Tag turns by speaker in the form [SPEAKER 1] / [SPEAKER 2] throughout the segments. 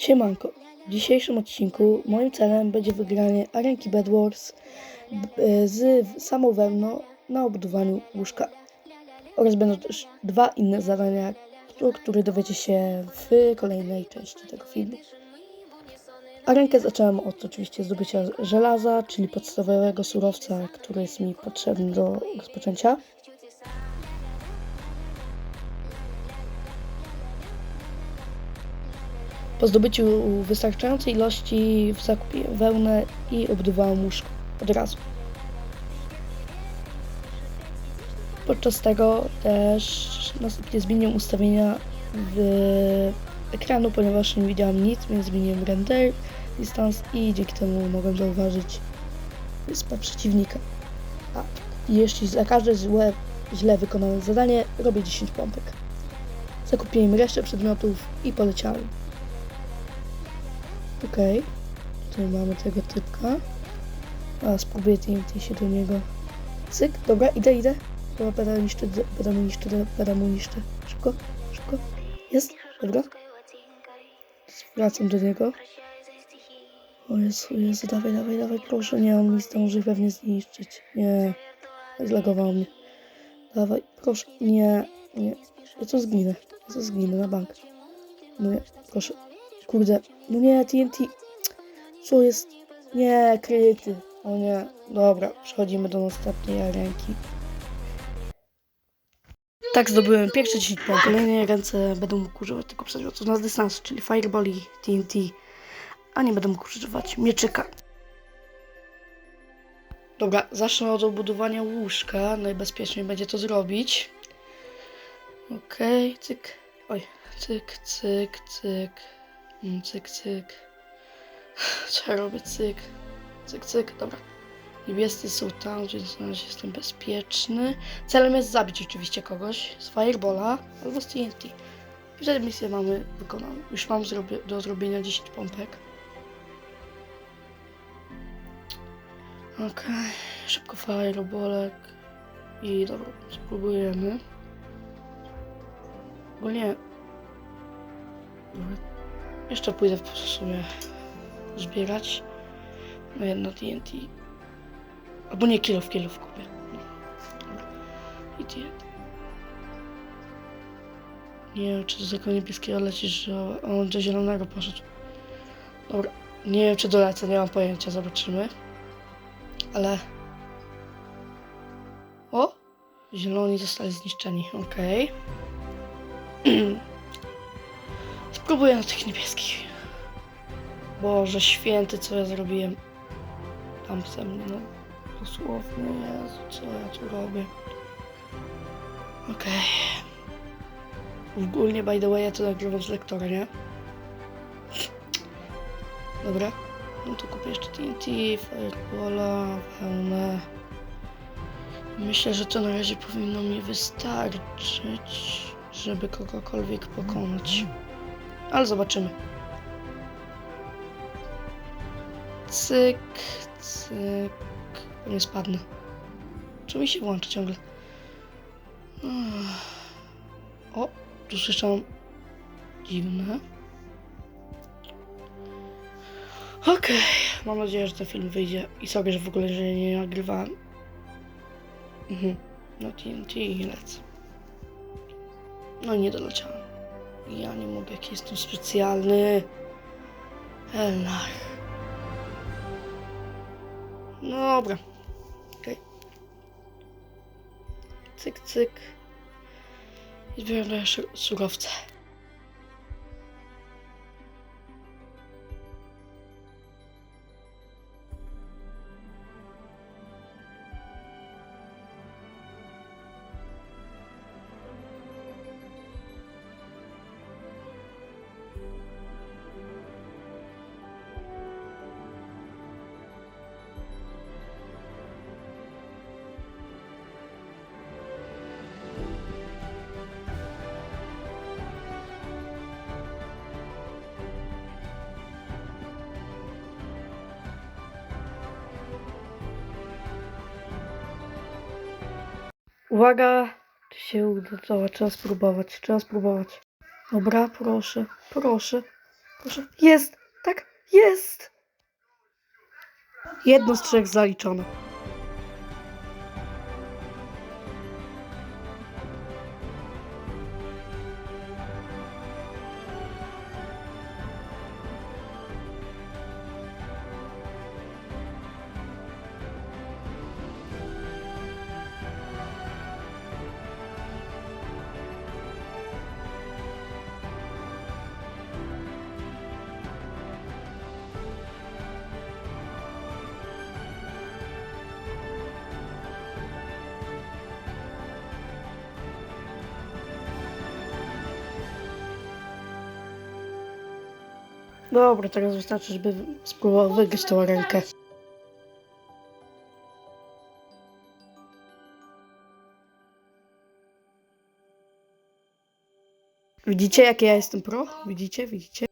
[SPEAKER 1] Siemanko. W dzisiejszym odcinku moim celem będzie wygranie arenki Bed Wars e, z samą wełną na obudowaniu łóżka. Oraz będą też dwa inne zadania, o których dowiecie się w kolejnej części tego filmu. Arenkę zacząłem od oczywiście zdobycia żelaza, czyli podstawowego surowca, który jest mi potrzebny do rozpoczęcia. Po zdobyciu wystarczającej ilości zakupiłem wełnę i obudowałem łóżko od razu. Podczas tego też następnie zmieniłem ustawienia w ekranu, ponieważ nie widziałam nic, więc zmieniłem render, distance i dzięki temu mogłem zauważyć wyspę przeciwnika. A, jeśli za każde złe, źle wykonane zadanie robię 10 pompek. Zakupiłem resztę przedmiotów i poleciałem. Okej. Tutaj mamy tego typka. A, spróbuję TNT się do niego. Cyk, dobra, idę, idę. Dobra, pedał niszczy, pedał mu niszczy, pedał mu niszczy. Szybko, szybko. Jest, dobra. Wracam do niego. O Jezu, Jezu, dawaj, dawaj, dawaj, proszę. Nie, on mi zdąży pewnie zniszczyć. Nie, zlagował mnie. Dawaj, proszę. Nie, nie. Ja co zginę. Ja co zginę na bank. No nie, proszę. Kurde, no nie, TNT. Co jest? Nie, kryty. O nie, dobra, przechodzimy do następnej arenki. Tak zdobyłem pierwsze 10 punktów. Kolejne ręce będą mógł używać tylko przedmiotów na dystans, czyli Fireball i TNT, a nie będę mógł używać mieczyka. Dobra, zacznę od obudowania łóżka. Najbezpieczniej będzie to zrobić. Okej, cyk. Oj, cyk, cyk, cyk. Mm, Cyk, cyk. Co ja robię? Cyk. Cyk, cyk. Dobra. Niebiescy są tam, więc na razie jestem bezpieczny. Celem jest zabić oczywiście kogoś z Firebola albo z TNT. I wtedy misję mamy wykonaną. Już mam do zrobienia 10 pompek. Okej. Szybko Firebolek. I dobra, spróbujemy. Bo nie. Dobra. Jeszcze pójdę w sumie zbierać na jedno TNT. Albo nie kilo w kilo w kupię. No. I TNT. Nie wiem, czy do tego niebieskiego lecisz, że on do zielonego poszedł. Dobra. Nie wiem, czy dolecę, nie mam pojęcia, zobaczymy. Ale... O! Zieloni zostali zniszczeni, okej. Spróbuję na tych niebieskich. Boże święty, co ja zrobiłem. Tam ze mnie, no. Dosłownie, Jezu, co ja tu robię. Okej. Ogólnie, by the way, ja to nagrywam z lektora, nie? Dobra. No to kupię jeszcze TNT, Firebola, wełnę. Myślę, że to na razie powinno mi wystarczyć, żeby kogokolwiek pokonać. Ale zobaczymy. Cyk, cyk. Nie spadnę. Czy mi się włącza ciągle? O, tu słyszałam dziwne. Okej, mam nadzieję, że ten film wyjdzie i sobie, że w ogóle, że nie nagrywałem. Mhm. No TNT lecę. No nie doleciałem. Ja nie mogę, jaki jestem specjalny. Elnach. No dobra. Okej. Cyk, cyk. I zbieram jeszcze surowce. Uwaga, czy się uda? Dobra, trzeba spróbować, trzeba spróbować. Dobra, proszę, proszę. Proszę. Jest! Tak, jest! Jedno z trzech zaliczone. Dobra, teraz wystarczy, żeby spróbował wygrać tą rękę. Widzicie, jakie ja jestem pro? Widzicie, widzicie?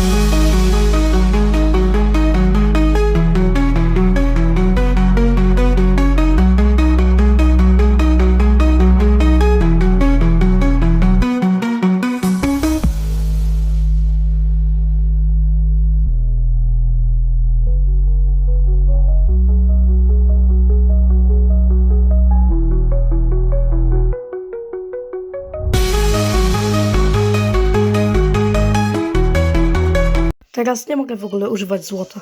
[SPEAKER 1] Thank you. Teraz nie mogę w ogóle używać złota.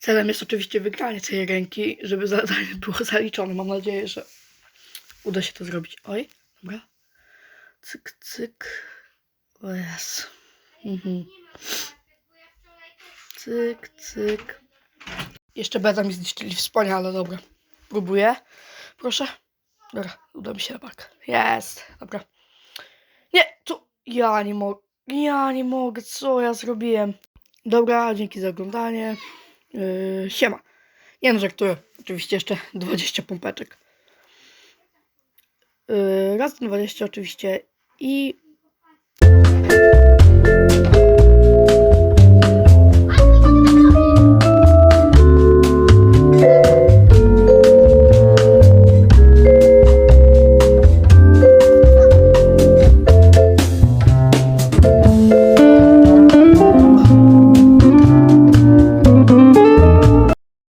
[SPEAKER 1] Celem jest oczywiście wygranie tej ręki, żeby zadanie było zaliczone. Mam nadzieję, że uda się to zrobić. Oj, dobra. Cyk, cyk. O jest. Mhm. Cyk, cyk. Jeszcze beta mi zniszczyli wspaniale, dobra. Próbuję. Proszę. Dobra, uda mi się tak. Jest, dobra. Nie, tu ja nie mogę. Ja nie mogę, co ja zrobiłem. Dobra, dzięki za oglądanie. Yy, siema. Nie no, żartuję. Oczywiście jeszcze 20 pompeczek. Yy, raz 20 oczywiście i